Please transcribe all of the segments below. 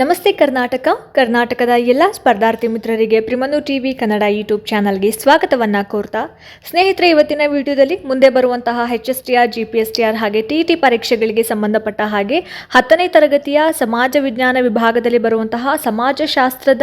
ನಮಸ್ತೆ ಕರ್ನಾಟಕ. ಕರ್ನಾಟಕದ ಎಲ್ಲ ಸ್ಪರ್ಧಾರ್ಥಿ ಮಿತ್ರರಿಗೆ ಪ್ರಿಮನು ಟಿ ವಿ ಕನ್ನಡ ಯೂಟ್ಯೂಬ್ ಚಾನಲ್ಗೆ ಸ್ವಾಗತವನ್ನು ಕೋರ್ತಾ ಸ್ನೇಹಿತರೆ, ಇವತ್ತಿನ ವಿಡಿಯೋದಲ್ಲಿ ಮುಂದೆ ಬರುವಂತಹ H S T R, G P S T R ಹಾಗೆ ಟಿ ಟಿ ಪರೀಕ್ಷೆಗಳಿಗೆ ಸಂಬಂಧಪಟ್ಟ ಹಾಗೆ ಹತ್ತನೇ ತರಗತಿಯ ಸಮಾಜ ವಿಜ್ಞಾನ ವಿಭಾಗದಲ್ಲಿ ಬರುವಂತಹ ಸಮಾಜಶಾಸ್ತ್ರದ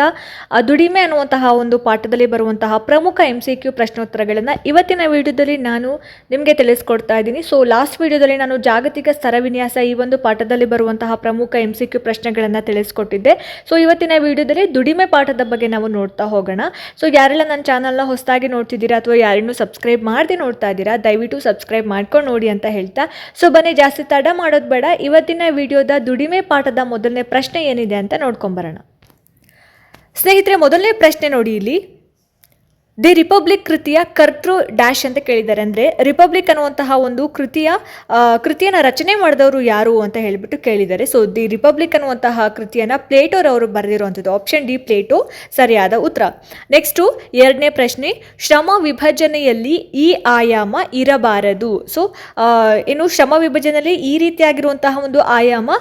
ದುಡಿಮೆ ಅನ್ನುವಂತಹ ಒಂದು ಪಾಠದಲ್ಲಿ ಬರುವಂತಹ ಪ್ರಮುಖ ಎಂ ಸಿ ಕ್ಯೂ ಪ್ರಶ್ನೋತ್ತರಗಳನ್ನು ಇವತ್ತಿನ ವಿಡಿಯೋದಲ್ಲಿ ನಾನು ನಿಮಗೆ ತಿಳಿಸ್ಕೊಡ್ತಾ ಇದ್ದೀನಿ. ಸೊ ಲಾಸ್ಟ್ ವಿಡಿಯೋದಲ್ಲಿ ನಾನು ಜಾಗತಿಕ ಸ್ತರ ವಿನ್ಯಾಸ ಈ ಒಂದು ಪಾಠದಲ್ಲಿ ಬರುವಂತಹ ಪ್ರಮುಖ ಎಂ ಸಿ ಕ್ಯೂ ಪ್ರಶ್ನೆಗಳನ್ನು ತಿಳಿಸ್ಕೊಟ್ಟಿದ್ದೆ ಸೊ ಇವತ್ತಿನ ವಿಡಿಯೋದಲ್ಲಿ ದುಡಿಮೆ ಪಾಠದ ಬಗ್ಗೆ ನಾವು ನೋಡ್ತಾ ಹೋಗೋಣ. ಸೊ ಯಾರೆಲ್ಲ ನನ್ನ ಚಾನಲ್ನ ಹೊಸದಾಗಿ ನೋಡ್ತಿದ್ದೀರಾ ಅಥವಾ ಯಾರಿನ್ನೂ ಸಬ್ಸ್ಕ್ರೈಬ್ ಮಾಡದೆ ನೋಡ್ತಾ ಇದ್ದೀರಾ, ದಯವಿಟ್ಟು ಸಬ್ಸ್ಕ್ರೈಬ್ ಮಾಡ್ಕೊಂಡು ನೋಡಿ ಅಂತ ಹೇಳ್ತಾ. ಸೊ ಬನ್ನಿ, ಜಾಸ್ತಿ ತಡ ಮಾಡೋದು ಬೇಡ. ಇವತ್ತಿನ ವಿಡಿಯೋದ ದುಡಿಮೆ ಪಾಠದ ಮೊದಲನೇ ಪ್ರಶ್ನೆ ಏನಿದೆ ಅಂತ ನೋಡ್ಕೊಂಬರೋಣ ಸ್ನೇಹಿತರೆ, ಮೊದಲನೇ ಪ್ರಶ್ನೆ ನೋಡಿ ಇಲ್ಲಿ. ದಿ ರಿಪಬ್ಲಿಕ್ ಕೃತಿಯ ಕರ್ತೃ ಡ್ಯಾಶ್ ಅಂತ ಕೇಳಿದ್ದಾರೆ. ಅಂದರೆ ರಿಪಬ್ಲಿಕ್ ಅನ್ನುವಂತಹ ಒಂದು ಕೃತಿಯ ಕೃತಿಯನ್ನು ರಚನೆ ಮಾಡಿದವರು ಯಾರು ಅಂತ ಹೇಳಿಬಿಟ್ಟು ಕೇಳಿದ್ದಾರೆ. ಸೊ ದಿ ರಿಪಬ್ಲಿಕ್ ಅನ್ನುವಂತಹ ಕೃತಿಯನ್ನು ಪ್ಲೇಟೋರವರು ಬರೆದಿರುವಂಥದ್ದು. ಆಪ್ಷನ್ ಡಿ ಪ್ಲೇಟೋ ಸರಿಯಾದ ಉತ್ತರ. ನೆಕ್ಸ್ಟು ಎರಡನೇ ಪ್ರಶ್ನೆ, ಶ್ರಮ ವಿಭಜನೆಯಲ್ಲಿ ಈ ಆಯಾಮ ಇರಬಾರದು. ಸೊ ಏನು ಶ್ರಮ ವಿಭಜನೆಯಲ್ಲಿ ಈ ರೀತಿಯಾಗಿರುವಂತಹ ಒಂದು ಆಯಾಮ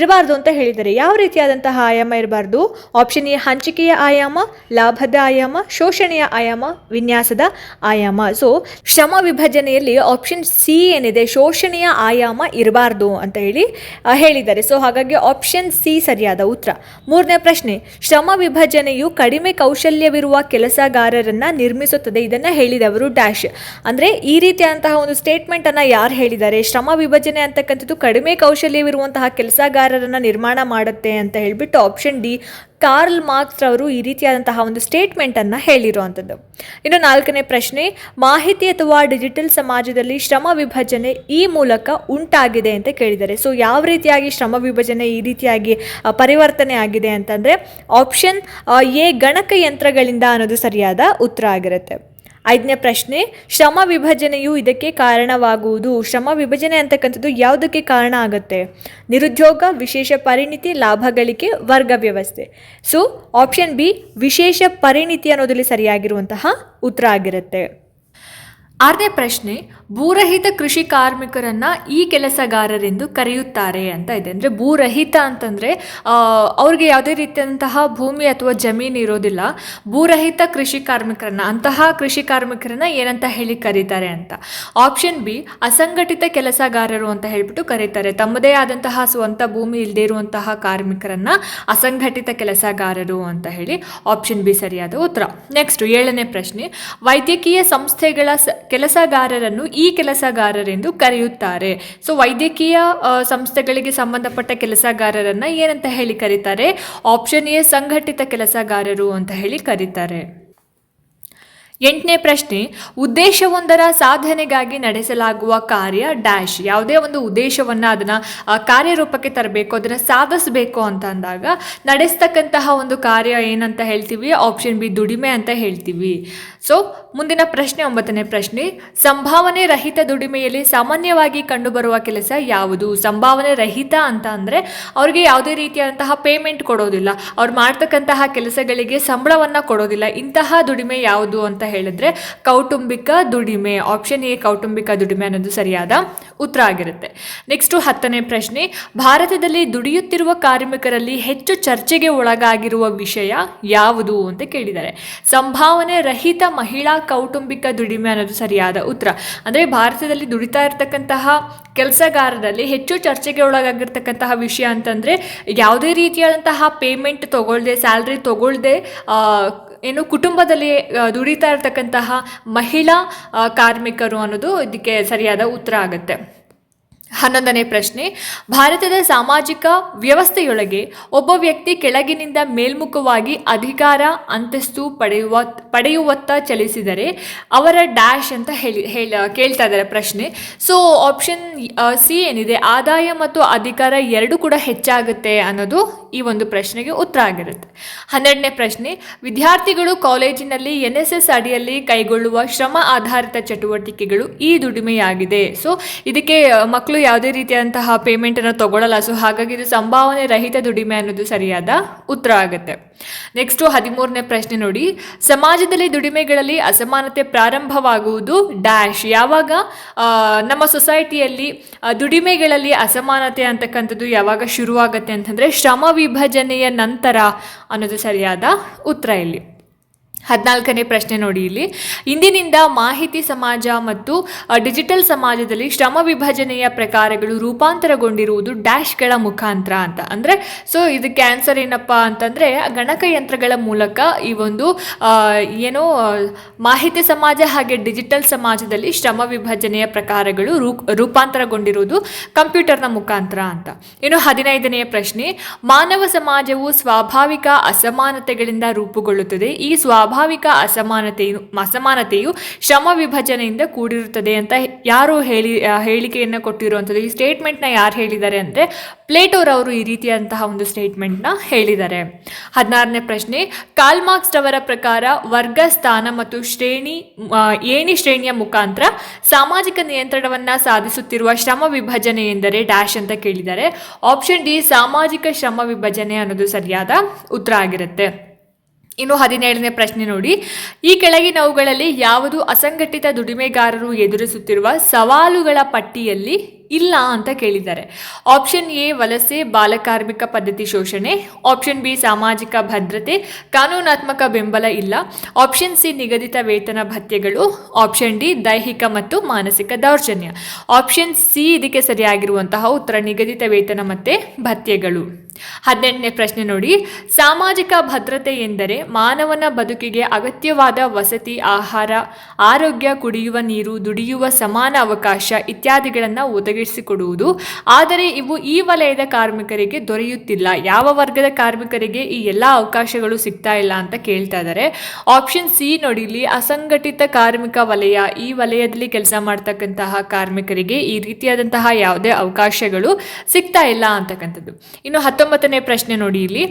ಇರಬಾರ್ದು ಅಂತ ಹೇಳಿದ್ದಾರೆ. ಯಾವ ರೀತಿಯಾದಂತಹ ಆಯಾಮ ಇರಬಾರ್ದು? ಆಪ್ಷನ್ ಎ, ಹಂಚಿಕೆಯ ಆಯಾಮ, ಲಾಭದ ಆಯಾಮ, ಶೋಷಣೆಯ ಆಯಾಮ ವಿನ್ಯಾಸದ ಆಯಾಮ. ಸೊ ಶ್ರಮ ವಿಭಜನೆಯಲ್ಲಿ ಆಪ್ಷನ್ ಸಿ ಏನಿದೆ? ಶೋಷಣೆಯ ಆಯಾಮ ಇರಬಾರ್ದು ಅಂತ ಹೇಳಿ ಹೇಳಿದ್ದಾರೆ. ಸೊ ಹಾಗಾಗಿ ಆಪ್ಷನ್ ಸಿ ಸರಿಯಾದ ಉತ್ತರ. ಮೂರನೇ ಪ್ರಶ್ನೆ, ಶ್ರಮ ವಿಭಜನೆಯು ಕಡಿಮೆ ಕೌಶಲ್ಯವಿರುವ ಕೆಲಸಗಾರರನ್ನ ನಿರ್ಮಿಸುತ್ತದೆ. ಇದನ್ನ ಹೇಳಿದವರು ಡ್ಯಾಶ್ ಅಂದ್ರೆ ಈ ರೀತಿಯಾದಂತಹ ಒಂದು ಸ್ಟೇಟ್ಮೆಂಟ್ ಅನ್ನ ಯಾರು ಹೇಳಿದ್ದಾರೆ? ಶ್ರಮ ವಿಭಜನೆ ಅಂತಕ್ಕಂಥದ್ದು ಕಡಿಮೆ ಕೌಶಲ್ಯವಿರುವಂತಹ ಕೆಲಸಗಾರರನ್ನ ನಿರ್ಮಾಣ ಮಾಡುತ್ತೆ ಅಂತ ಹೇಳಿಬಿಟ್ಟು ಆಪ್ಷನ್ ಡಿ ಕಾರ್ಲ್ ಮಾರ್ಕ್ಸ್ ಅವರು ಈ ರೀತಿಯಾದಂತಹ ಒಂದು ಸ್ಟೇಟ್ಮೆಂಟ್ ಅನ್ನ ಹೇಳಿರುವಂಥದ್ದು ಇನ್ನು ನಾಲ್ಕನೇ ಪ್ರಶ್ನೆ, ಮಾಹಿತಿ ಅಥವಾ ಡಿಜಿಟಲ್ ಸಮಾಜದಲ್ಲಿ ಶ್ರಮ ವಿಭಜನೆ ಈ ಮೂಲಕ ಉಂಟಾಗಿದೆ ಅಂತ ಕೇಳಿದ್ದಾರೆ. ಸೊ ಯಾವ ರೀತಿಯಾಗಿ ಶ್ರಮ ವಿಭಜನೆ ಈ ರೀತಿಯಾಗಿ ಪರಿವರ್ತನೆ ಆಗಿದೆ ಅಂತಂದ್ರೆ ಆಪ್ಷನ್ ಎ, ಗಣಕಯಂತ್ರಗಳಿಂದ ಅನ್ನೋದು ಸರಿಯಾದ ಉತ್ತರ ಆಗಿರುತ್ತೆ. ಐದನೇ ಪ್ರಶ್ನೆ, ಶ್ರಮ ವಿಭಜನೆಯು ಇದಕ್ಕೆ ಕಾರಣವಾಗುವುದು. ಶ್ರಮ ವಿಭಜನೆ ಅಂತಕ್ಕಂಥದ್ದು ಯಾವುದಕ್ಕೆ ಕಾರಣ ಆಗುತ್ತೆ? ನಿರುದ್ಯೋಗ, ವಿಶೇಷ ಪರಿಣಿತಿ, ಲಾಭ, ಗಳಿಕೆ, ವರ್ಗ ವ್ಯವಸ್ಥೆ. ಸೊ ಆಪ್ಷನ್ ಬಿ ವಿಶೇಷ ಪರಿಣಿತಿ ಅನ್ನೋದರಲ್ಲಿ ಸರಿಯಾಗಿರುವಂತಹ ಉತ್ತರ ಆಗಿರುತ್ತೆ. ಆರನೇ ಪ್ರಶ್ನೆ, ಭೂರಹಿತ ಕೃಷಿ ಕಾರ್ಮಿಕರನ್ನು ಈ ಕೆಲಸಗಾರರೆಂದು ಕರೆಯುತ್ತಾರೆ ಅಂತ ಇದೆ. ಅಂದರೆ ಭೂರಹಿತ ಅಂತಂದರೆ ಅವ್ರಿಗೆ ಯಾವುದೇ ರೀತಿಯಾದಂತಹ ಭೂಮಿ ಅಥವಾ ಜಮೀನು ಇರೋದಿಲ್ಲ. ಭೂರಹಿತ ಕೃಷಿ ಕಾರ್ಮಿಕರನ್ನು, ಅಂತಹ ಕೃಷಿ ಕಾರ್ಮಿಕರನ್ನು ಏನಂತ ಹೇಳಿ ಕರೀತಾರೆ ಅಂತ. ಆಪ್ಷನ್ ಬಿ, ಅಸಂಘಟಿತ ಕೆಲಸಗಾರರು ಅಂತ ಹೇಳಿಬಿಟ್ಟು ಕರೀತಾರೆ. ತಮ್ಮದೇ ಆದಂತಹ ಸ್ವಂತ ಭೂಮಿ ಇಲ್ಲದೇ ಇರುವಂತಹ ಕಾರ್ಮಿಕರನ್ನು ಅಸಂಘಟಿತ ಕೆಲಸಗಾರರು ಅಂತ ಹೇಳಿ ಆಪ್ಷನ್ ಬಿ ಸರಿಯಾದ ಉತ್ತರ. ನೆಕ್ಸ್ಟ್ ಏಳನೇ ಪ್ರಶ್ನೆ, ವೈದ್ಯಕೀಯ ಸಂಸ್ಥೆಗಳ ಕೆಲಸಗಾರರನ್ನು ಈ ಕೆಲಸಗಾರರೆಂದು ಕರೆಯುತ್ತಾರೆ. ಸೊ ವೈದ್ಯಕೀಯ ಸಂಸ್ಥೆಗಳಿಗೆ ಸಂಬಂಧಪಟ್ಟ ಕೆಲಸಗಾರರನ್ನು ಏನಂತ ಹೇಳಿ ಕರೀತಾರೆ? ಆಪ್ಷನ್ ಎ ಸಂಘಟಿತ ಕೆಲಸಗಾರರು ಅಂತ ಹೇಳಿ ಕರೀತಾರೆ. ಎಂಟನೇ ಪ್ರಶ್ನೆ, ಉದ್ದೇಶವೊಂದರ ಸಾಧನೆಗಾಗಿ ನಡೆಸಲಾಗುವ ಕಾರ್ಯ ಡ್ಯಾಶ್. ಯಾವುದೇ ಒಂದು ಉದ್ದೇಶವನ್ನು ಅದನ್ನು ಕಾರ್ಯರೂಪಕ್ಕೆ ತರಬೇಕು, ಅದನ್ನು ಸಾಧಿಸಬೇಕು ಅಂತ ಅಂದಾಗ, ನಡೆಸ್ತಕ್ಕಂತಹ ಒಂದು ಕಾರ್ಯ ಏನಂತ ಹೇಳ್ತೀವಿ? ಆಪ್ಷನ್ ಬಿ ದುಡಿಮೆ ಅಂತ ಹೇಳ್ತೀವಿ. ಸೊ ಮುಂದಿನ ಪ್ರಶ್ನೆ, ಒಂಬತ್ತನೇ ಪ್ರಶ್ನೆ. ಸಂಭಾವನೆ ರಹಿತ ದುಡಿಮೆಯಲ್ಲಿ ಸಾಮಾನ್ಯವಾಗಿ ಕಂಡುಬರುವ ಕೆಲಸ ಯಾವುದು? ಸಂಭಾವನೆ ರಹಿತ ಅಂತ ಅಂದರೆ ಅವ್ರಿಗೆ ಯಾವುದೇ ರೀತಿಯಾದಂತಹ ಪೇಮೆಂಟ್ ಕೊಡೋದಿಲ್ಲ. ಅವ್ರು ಮಾಡ್ತಕ್ಕಂತಹ ಕೆಲಸಗಳಿಗೆ ಸಂಬಳವನ್ನು ಕೊಡೋದಿಲ್ಲ. ಇಂತಹ ದುಡಿಮೆ ಯಾವುದು ಅಂತ ಹೇಳಿದ್ರೆ ಕೌಟುಂಬಿಕ ದುಡಿಮೆ. ಆಪ್ಷನ್ ಎ ಕೌಟುಂಬಿಕ ದುಡಿಮೆ ಅನ್ನೋದು ಸರಿಯಾದ ಉತ್ತರ ಆಗಿರುತ್ತೆ. ನೆಕ್ಸ್ಟು ಹತ್ತನೇ ಪ್ರಶ್ನೆ, ಭಾರತದಲ್ಲಿ ದುಡಿಯುತ್ತಿರುವ ಕಾರ್ಮಿಕರಲ್ಲಿ ಹೆಚ್ಚು ಚರ್ಚೆಗೆ ಒಳಗಾಗಿರುವ ವಿಷಯ ಯಾವುದು ಅಂತ ಕೇಳಿದ್ದಾರೆ. ಸಂಭಾವನೆ ರಹಿತ ಮಹಿಳಾ ಕೌಟುಂಬಿಕ ದುಡಿಮೆ ಅನ್ನೋದು ಸರಿಯಾದ ಉತ್ತರ. ಅಂದರೆ ಭಾರತದಲ್ಲಿ ದುಡಿತಾ ಇರತಕ್ಕಂತಹ ಕೆಲಸಗಾರರಲ್ಲಿ ಹೆಚ್ಚು ಚರ್ಚೆಗೆ ಒಳಗಾಗಿರ್ತಕ್ಕಂತಹ ವಿಷಯ ಅಂತಂದರೆ ಯಾವುದೇ ರೀತಿಯಾದಂತಹ ಪೇಮೆಂಟ್ ತಗೊಳ್ದೆ ಸ್ಯಾಲ್ರಿ ತಗೊಳ್ದೆ ಏನು ಕುಟುಂಬದಲ್ಲಿ ದುಡಿತಾ ಇರ್ತಕ್ಕಂತಹ ಮಹಿಳಾ ಕಾರ್ಮಿಕರು ಅನ್ನೋದು ಇದಕ್ಕೆ ಸರಿಯಾದ ಉತ್ತರ ಆಗುತ್ತೆ. ಹನ್ನೊಂದನೇ ಪ್ರಶ್ನೆ. ಭಾರತದ ಸಾಮಾಜಿಕ ವ್ಯವಸ್ಥೆಯೊಳಗೆ ಒಬ್ಬ ವ್ಯಕ್ತಿ ಕೆಳಗಿನಿಂದ ಮೇಲ್ಮುಖವಾಗಿ ಅಧಿಕಾರ, ಅಂತಸ್ತು ಪಡೆಯುವ, ಪಡೆಯುವತ್ತ ಚಲಿಸಿದರೆ ಅವರ ಡ್ಯಾಶ್ ಅಂತ ಹೇಳಿ, ಹೇಳ, ಕೇಳ್ತಾ ಇದ್ದಾರೆ ಪ್ರಶ್ನೆ. ಸೊ ಆಪ್ಷನ್ ಸಿ ಏನಿದೆ? ಆದಾಯ ಮತ್ತು ಅಧಿಕಾರ ಎರಡೂ ಕೂಡ ಹೆಚ್ಚಾಗುತ್ತೆ ಅನ್ನೋದು ಈ ಒಂದು ಪ್ರಶ್ನೆಗೆ ಉತ್ತರ ಆಗಿರುತ್ತೆ. ಹನ್ನೆರಡನೇ ಪ್ರಶ್ನೆ. ವಿದ್ಯಾರ್ಥಿಗಳು ಕಾಲೇಜಿನಲ್ಲಿ ಎನ್ ಎಸ್ ಎಸ್ ಅಡಿಯಲ್ಲಿ ಕೈಗೊಳ್ಳುವ ಶ್ರಮ ಆಧಾರಿತ ಚಟುವಟಿಕೆಗಳು ಈ ದುಡಿಮೆಯಾಗಿದೆ. ಸೊ ಇದಕ್ಕೆ ಮಕ್ಕಳು ಯಾವುದೇ ರೀತಿಯಾದಂತಹ ಪೇಮೆಂಟನ್ನು ತಗೊಳ್ಳಲ್ಲ ಸೊ ಹಾಗಾಗಿ ಇದು ಸಂಭಾವನೆ ರಹಿತ ದುಡಿಮೆ ಅನ್ನೋದು ಸರಿಯಾದ ಉತ್ತರ ಆಗುತ್ತೆ. ನೆಕ್ಸ್ಟು ಹದಿಮೂರನೇ ಪ್ರಶ್ನೆ ನೋಡಿ. ಸಮಾಜದಲ್ಲಿ ದುಡಿಮೆಗಳಲ್ಲಿ ಅಸಮಾನತೆ ಪ್ರಾರಂಭವಾಗುವುದು ಡ್ಯಾಶ್ ಯಾವಾಗ ನಮ್ಮ ಸೊಸೈಟಿಯಲ್ಲಿ ದುಡಿಮೆಗಳಲ್ಲಿ ಅಸಮಾನತೆ ಅಂತಕ್ಕಂಥದ್ದು ಯಾವಾಗ ಶುರುವಾಗುತ್ತೆ ಅಂತಂದ್ರೆ ಶ್ರಮ ವಿಭಜನೆಯ ನಂತರ ಅನ್ನೋದು ಸರಿಯಾದ ಉತ್ತರ ಇಲ್ಲಿ. ಹದಿನಾಲ್ಕನೇ ಪ್ರಶ್ನೆ ನೋಡಿ ಇಲ್ಲಿ. ಇಂದಿನಿಂದ ಮಾಹಿತಿ ಸಮಾಜ ಮತ್ತು ಡಿಜಿಟಲ್ ಸಮಾಜದಲ್ಲಿ ಶ್ರಮ ವಿಭಜನೆಯ ಪ್ರಕಾರಗಳು ರೂಪಾಂತರಗೊಂಡಿರುವುದು ಡ್ಯಾಶ್ಗಳ ಮುಖಾಂತರ ಅಂತ. ಅಂದರೆ, ಸೊ, ಇದಕ್ಕೆ ಆನ್ಸರ್ ಏನಪ್ಪ ಅಂತಂದರೆ ಗಣಕಯಂತ್ರಗಳ ಮೂಲಕ ಈ ಒಂದು ಏನು ಮಾಹಿತಿ ಸಮಾಜ ಹಾಗೆ ಡಿಜಿಟಲ್ ಸಮಾಜದಲ್ಲಿ ಶ್ರಮ ವಿಭಜನೆಯ ಪ್ರಕಾರಗಳು ರೂಪಾಂತರಗೊಂಡಿರುವುದು ಕಂಪ್ಯೂಟರ್ನ ಮುಖಾಂತರ ಅಂತ. ಇನ್ನು ಹದಿನೈದನೆಯ ಪ್ರಶ್ನೆ, ಮಾನವ ಸಮಾಜವು ಸ್ವಾಭಾವಿಕ ಅಸಮಾನತೆಗಳಿಂದ ರೂಪುಗೊಳ್ಳುತ್ತದೆ. ಈ ಸ್ವಾಭಾವಿಕ ಅಸಮಾನತೆಯು ಅಸಮಾನತೆಯು ಶ್ರಮ ವಿಭಜನೆಯಿಂದ ಕೂಡಿರುತ್ತದೆ ಅಂತ ಯಾರು ಹೇಳಿ ಹೇಳಿಕೆಯನ್ನು ಕೊಟ್ಟಿರುವಂಥದ್ದು. ಈ ಸ್ಟೇಟ್ಮೆಂಟ್ನ ಯಾರು ಹೇಳಿದ್ದಾರೆ ಅಂದರೆ ಪ್ಲೇಟೋರವರು ಈ ರೀತಿಯಾದಂತಹ ಒಂದು ಸ್ಟೇಟ್ಮೆಂಟ್ನ ಹೇಳಿದ್ದಾರೆ. ಹದಿನಾರನೇ ಪ್ರಶ್ನೆ ಕಾಲ್ ಮಾರ್ಕ್ಸ್ ರವರ ಪ್ರಕಾರ ವರ್ಗ ಸ್ಥಾನ ಮತ್ತು ಶ್ರೇಣಿ ಏಣಿ ಶ್ರೇಣಿಯ ಮುಖಾಂತರ ಸಾಮಾಜಿಕ ನಿಯಂತ್ರಣವನ್ನು ಸಾಧಿಸುತ್ತಿರುವ ಶ್ರಮ ವಿಭಜನೆ ಎಂದರೆ ಡ್ಯಾಶ್ ಅಂತ ಕೇಳಿದ್ದಾರೆ. ಆಪ್ಷನ್ ಡಿ, ಸಾಮಾಜಿಕ ಶ್ರಮ ವಿಭಜನೆ ಅನ್ನೋದು ಸರಿಯಾದ ಉತ್ತರ ಆಗಿರುತ್ತೆ. ಇನ್ನು ಹದಿನೇಳನೇ ಪ್ರಶ್ನೆ ನೋಡಿ. ಈ ಕೆಳಗಿನವುಗಳಲ್ಲಿ ಯಾವುದು ಅಸಂಘಟಿತ ದುಡಿಮೆಗಾರರು ಎದುರಿಸುತ್ತಿರುವ ಸವಾಲುಗಳ ಪಟ್ಟಿಯಲ್ಲಿ ಇಲ್ಲ ಅಂತ ಕೇಳಿದ್ದಾರೆ. ಆಪ್ಷನ್ ಎ ವಲಸೆ, ಬಾಲಕಾರ್ಮಿಕ ಪದ್ಧತಿ ಶೋಷಣೆ. ಆಪ್ಷನ್ ಬಿ ಸಾಮಾಜಿಕ ಭದ್ರತೆ. ಕಾನೂನಾತ್ಮಕ ಬೆಂಬಲ ಇಲ್ಲ. ಆಪ್ಷನ್ ಸಿ ನಿಗದಿತ ವೇತನ ಭತ್ಯೆಗಳು. ಆಪ್ಷನ್ ಡಿ ದೈಹಿಕ ಮತ್ತು ಮಾನಸಿಕ ದೌರ್ಜನ್ಯ. ಆಪ್ಷನ್ ಸಿ ಇದಕ್ಕೆ ಸರಿಯಾಗಿರುವಂತಹ ಉತ್ತರ, ನಿಗದಿತ ವೇತನ ಮತ್ತೆ ಭತ್ಯೆಗಳು. ಹದಿನೆಂಟನೇ ಪ್ರಶ್ನೆ ನೋಡಿ. ಸಾಮಾಜಿಕ ಭದ್ರತೆ ಎಂದರೆ ಮಾನವನ ಬದುಕಿಗೆ ಅಗತ್ಯವಾದ ವಸತಿ, ಆಹಾರ, ಆರೋಗ್ಯ, ಕುಡಿಯುವ ನೀರು, ದುಡಿಯುವ ಸಮಾನ ಅವಕಾಶ ಇತ್ಯಾದಿಗಳನ್ನು ಒದಗಿಸಿಕೊಡುವುದು ಆದರೆ ಇವು ಈ ವಲಯದ ಕಾರ್ಮಿಕರಿಗೆ ದೊರೆಯುತ್ತಿಲ್ಲ. ಯಾವ ವರ್ಗದ ಕಾರ್ಮಿಕರಿಗೆ ಈ ಎಲ್ಲ ಅವಕಾಶಗಳು ಸಿಗ್ತಾ ಇಲ್ಲ ಅಂತ ಕೇಳ್ತಾ ಇದ್ದಾರೆ. ಆಪ್ಷನ್ ಸಿ ನೋಡಿಲಿ ಅಸಂಘಟಿತ ಕಾರ್ಮಿಕ ವಲಯ ಈ ವಲಯದಲ್ಲಿ ಕೆಲಸ ಮಾಡ್ತಕ್ಕಂತಹ ಕಾರ್ಮಿಕರಿಗೆ ಈ ರೀತಿಯಾದಂತಹ ಯಾವುದೇ ಅವಕಾಶಗಳು ಸಿಗ್ತಾ ಇಲ್ಲ ಅಂತಕ್ಕಂಥದ್ದು. ಇನ್ನು ಹತ್ತೊಂಬತ್ತನೇ ಪ್ರಶ್ನೆ ನೋಡಿ ಇಲ್ಲಿ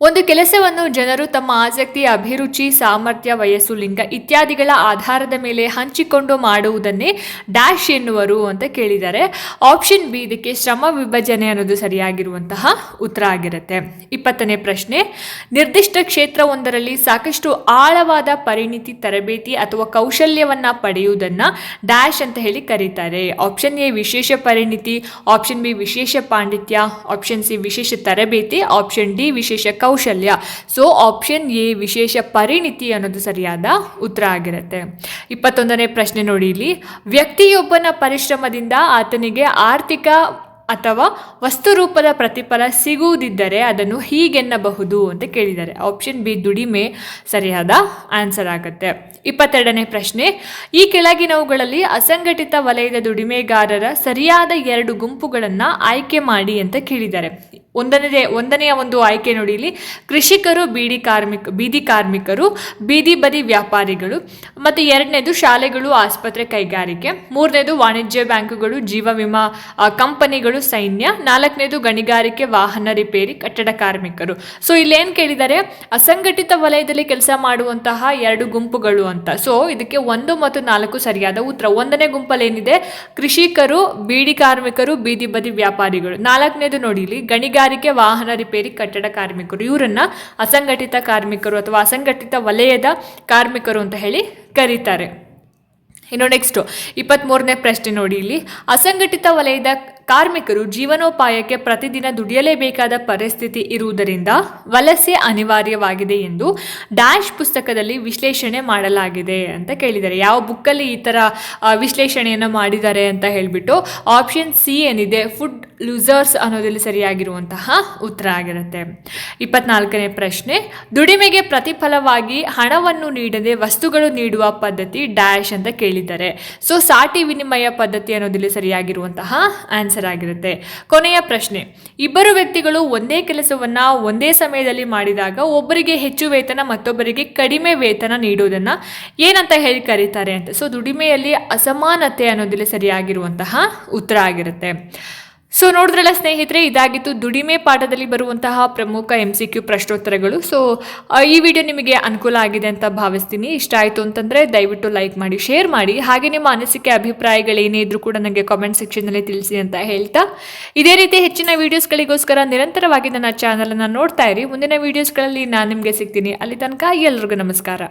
ಒಂದು ಕೆಲಸವನ್ನು ಜನರು ತಮ್ಮ ಆಸಕ್ತಿ, ಅಭಿರುಚಿ, ಸಾಮರ್ಥ್ಯ, ವಯಸ್ಸು, ಲಿಂಗ ಇತ್ಯಾದಿಗಳ ಆಧಾರದ ಮೇಲೆ ಹಂಚಿಕೊಂಡು ಮಾಡುವುದನ್ನೇ ಡ್ಯಾಶ್ ಎನ್ನುವರು ಅಂತ ಕೇಳಿದ್ದಾರೆ ಆಪ್ಷನ್ ಬಿ ಇದಕ್ಕೆ ಶ್ರಮ ವಿಭಜನೆ ಅನ್ನೋದು ಸರಿಯಾಗಿರುವಂತಹ ಉತ್ತರ ಆಗಿರುತ್ತೆ. ಇಪ್ಪತ್ತನೇ ಪ್ರಶ್ನೆ, ನಿರ್ದಿಷ್ಟ ಕ್ಷೇತ್ರವೊಂದರಲ್ಲಿ ಸಾಕಷ್ಟು ಆಳವಾದ ಪರಿಣಿತಿ ತರಬೇತಿ ಅಥವಾ ಕೌಶಲ್ಯವನ್ನ ಪಡೆಯುವುದನ್ನು ಡ್ಯಾಶ್ ಅಂತ ಹೇಳಿ ಕರೀತಾರೆ. ಆಪ್ಷನ್ ಎ ವಿಶೇಷ ಪರಿಣಿತಿ, ಆಪ್ಷನ್ ಬಿ ವಿಶೇಷ ಪಾಂಡಿತ್ಯ, ಆಪ್ಷನ್ ಸಿ ವಿಶೇಷ ತರಬೇತಿ, ಆಪ್ಷನ್ ಡಿ ವಿಶೇಷ ಕೌಶಲ್ಯ. ಸೊ ಆಪ್ಷನ್ ಎ ವಿಶೇಷ ಪರಿಣಿತಿ ಅನ್ನೋದು ಸರಿಯಾದ ಉತ್ತರ ಆಗಿರುತ್ತೆ. ಇಪ್ಪತ್ತೊಂದನೇ ಪ್ರಶ್ನೆ ನೋಡಿ ಇಲ್ಲಿ. ವ್ಯಕ್ತಿಯೊಬ್ಬನ ಪರಿಶ್ರಮದಿಂದ ಆತನಿಗೆ ಆರ್ಥಿಕ ಅಥವಾ ವಸ್ತು ರೂಪದ ಪ್ರತಿಫಲ ಸಿಗುವುದಿದ್ದರೆ ಅದನ್ನು ಹೀಗೆನ್ನಬಹುದು ಅಂತ ಕೇಳಿದ್ದಾರೆ. ಆಪ್ಷನ್ ಬಿ ದುಡಿಮೆ ಸರಿಯಾದ ಆನ್ಸರ್ ಆಗುತ್ತೆ. ಇಪ್ಪತ್ತೆರಡನೇ ಪ್ರಶ್ನೆ. ಈ ಕೆಳಗಿನವುಗಳಲ್ಲಿ ಅಸಂಘಟಿತ ವಲಯದ ದುಡಿಮೆಗಾರರ ಸರಿಯಾದ ಎರಡು ಗುಂಪುಗಳನ್ನು ಆಯ್ಕೆ ಮಾಡಿ ಅಂತ ಕೇಳಿದ್ದಾರೆ. ಒಂದನೇ ಒಂದನೆಯ ಒಂದು ಆಯ್ಕೆ ನೋಡಿ ಇಲ್ಲಿ. ಕೃಷಿಕರು ಬೀಡಿ ಕಾರ್ಮಿಕ ಬೀದಿ ಕಾರ್ಮಿಕರು, ಬೀದಿ ಬದಿ ವ್ಯಾಪಾರಿಗಳು, ಮತ್ತು ಎರಡನೇದು ಶಾಲೆಗಳು, ಆಸ್ಪತ್ರೆ ಕೈಗಾರಿಕೆ, ಮೂರನೇದು ವಾಣಿಜ್ಯ ಬ್ಯಾಂಕುಗಳು, ಜೀವ ವಿಮಾ ಕಂಪನಿಗಳು, ಸೈನ್ಯ, ನಾಲ್ಕನೇದು ಗಣಿಗಾರಿಕೆ, ವಾಹನ ರಿಪೇರಿ, ಕಟ್ಟಡ ಕಾರ್ಮಿಕರು. ಸೊ ಇಲ್ಲೇನು ಕೇಳಿದರೆ, ಅಸಂಘಟಿತ ವಲಯದಲ್ಲಿ ಕೆಲಸ ಮಾಡುವಂತಹ ಎರಡು ಗುಂಪುಗಳು ಅಂತ. ಸೊ ಇದಕ್ಕೆ ಒಂದು ಮತ್ತು ನಾಲ್ಕು ಸರಿಯಾದ ಉತ್ತರ. ಒಂದನೇ ಗುಂಪಲ್ಲಿ ಏನಿದೆ ಕೃಷಿಕರು ಬೀಡಿ ಕಾರ್ಮಿಕರು, ಬೀದಿ ಬದಿ ವ್ಯಾಪಾರಿಗಳು. ನಾಲ್ಕನೇದು ನೋಡಿ ಇಲ್ಲಿ, ಗಣಿಗಾರಿಕೆ ವಾಹನ ರಿಪೇರಿ ಕಟ್ಟಡ ಕಾರ್ಮಿಕರು. ಇವರನ್ನ ಅಸಂಘಟಿತ ಕಾರ್ಮಿಕರು ಅಥವಾ ಅಸಂಘಟಿತ ವಲಯದ ಕಾರ್ಮಿಕರು ಅಂತ ಹೇಳಿ ಕರೀತಾರೆ. ಇನ್ನು ನೆಕ್ಸ್ಟು ಇಪ್ಪತ್ತ್ಮೂರನೇ ಪ್ರಶ್ನೆ ನೋಡಿ ಇಲ್ಲಿ. ಅಸಂಘಟಿತ ವಲಯದ ಕಾರ್ಮಿಕರು ಜೀವನೋಪಾಯಕ್ಕೆ ಪ್ರತಿದಿನ ದುಡಿಯಲೇಬೇಕಾದ ಪರಿಸ್ಥಿತಿ ಇರುವುದರಿಂದ ವಲಸೆ ಅನಿವಾರ್ಯವಾಗಿದೆ ಎಂದು ಡ್ಯಾಶ್ ಪುಸ್ತಕದಲ್ಲಿ ವಿಶ್ಲೇಷಣೆ ಮಾಡಲಾಗಿದೆ ಅಂತ ಕೇಳಿದ್ದಾರೆ. ಯಾವ ಬುಕ್ಕಲ್ಲಿ ಈ ಥರ ವಿಶ್ಲೇಷಣೆಯನ್ನು ಮಾಡಿದ್ದಾರೆ ಅಂತ ಹೇಳಿಬಿಟ್ಟು ಆಪ್ಷನ್ ಸಿ ಏನಿದೆ, ಫುಡ್ ಲೂಸರ್ಸ್ ಅನ್ನೋದಲ್ಲಿ ಸರಿಯಾಗಿರುವಂತಹ ಉತ್ತರ ಆಗಿರುತ್ತೆ. ಇಪ್ಪತ್ನಾಲ್ಕನೇ ಪ್ರಶ್ನೆ, ದುಡಿಮೆಗೆ ಪ್ರತಿಫಲವಾಗಿ ಹಣವನ್ನು ನೀಡದೆ ವಸ್ತುಗಳು ನೀಡುವ ಪದ್ಧತಿ ಡ್ಯಾಶ್ ಅಂತ ಕೇಳಿದ್ದಾರೆ. ಸೊ, ಸಾಟಿ ವಿನಿಮಯ ಪದ್ಧತಿ ಅನ್ನೋದಿಲ್ಲಿ ಸರಿಯಾಗಿರುವಂತಹ ಆನ್ಸರ್ ಆಗಿರುತ್ತೆ ಕೊನೆಯ ಪ್ರಶ್ನೆ. ಇಬ್ಬರು ವ್ಯಕ್ತಿಗಳು ಒಂದೇ ಕೆಲಸವನ್ನ ಒಂದೇ ಸಮಯದಲ್ಲಿ ಮಾಡಿದಾಗ ಒಬ್ಬರಿಗೆ ಹೆಚ್ಚು ವೇತನ, ಮತ್ತೊಬ್ಬರಿಗೆ ಕಡಿಮೆ ವೇತನ ನೀಡುವುದನ್ನ ಏನಂತ ಹೇಳಿ ಕರೀತಾರೆ ಅಂತ. ಸೊ ದುಡಿಮೆಯಲ್ಲಿ ಅಸಮಾನತೆ ಅನ್ನೋದಿಲ್ಲ ಸರಿಯಾಗಿರುವಂತಹ ಉತ್ತರ ಆಗಿರುತ್ತೆ. ಸೊ ನೋಡಿದ್ರಲ್ಲ ಸ್ನೇಹಿತರೆ, ಇದಾಗಿತ್ತು ದುಡಿಮೆ ಪಾಠದಲ್ಲಿ ಬರುವಂತಹ ಪ್ರಮುಖ ಎಂ ಸಿ ಕ್ಯೂ ಪ್ರಶ್ನೋತ್ತರಗಳು. ಸೊ ಈ ವಿಡಿಯೋ ನಿಮಗೆ ಅನುಕೂಲ ಆಗಿದೆ ಅಂತ ಭಾವಿಸ್ತೀನಿ. ಇಷ್ಟ ಆಯಿತು ಅಂತಂದರೆ ದಯವಿಟ್ಟು ಲೈಕ್ ಮಾಡಿ ಶೇರ್ ಮಾಡಿ. ಹಾಗೆ ನಿಮ್ಮ ಅನಿಸಿಕೆ, ಅಭಿಪ್ರಾಯಗಳೇನೇ ಇದ್ರೂ ಕೂಡ ನನಗೆ ಕಾಮೆಂಟ್ ಸೆಕ್ಷನ್ನಲ್ಲಿ ತಿಳಿಸಿ ಅಂತ ಹೇಳ್ತಾ. ಇದೇ ರೀತಿ ಹೆಚ್ಚಿನ ವೀಡಿಯೋಸ್ಗಳಿಗೋಸ್ಕರ ನಿರಂತರವಾಗಿ ನನ್ನ ಚಾನಲನ್ನು ನೋಡ್ತಾ ಇರಿ. ಮುಂದಿನ ವೀಡಿಯೋಸ್ಗಳಲ್ಲಿ ನಾನು ನಿಮಗೆ ಸಿಗ್ತೀನಿ. ಅಲ್ಲಿ ತನಕ ಎಲ್ರಿಗೂ ನಮಸ್ಕಾರ.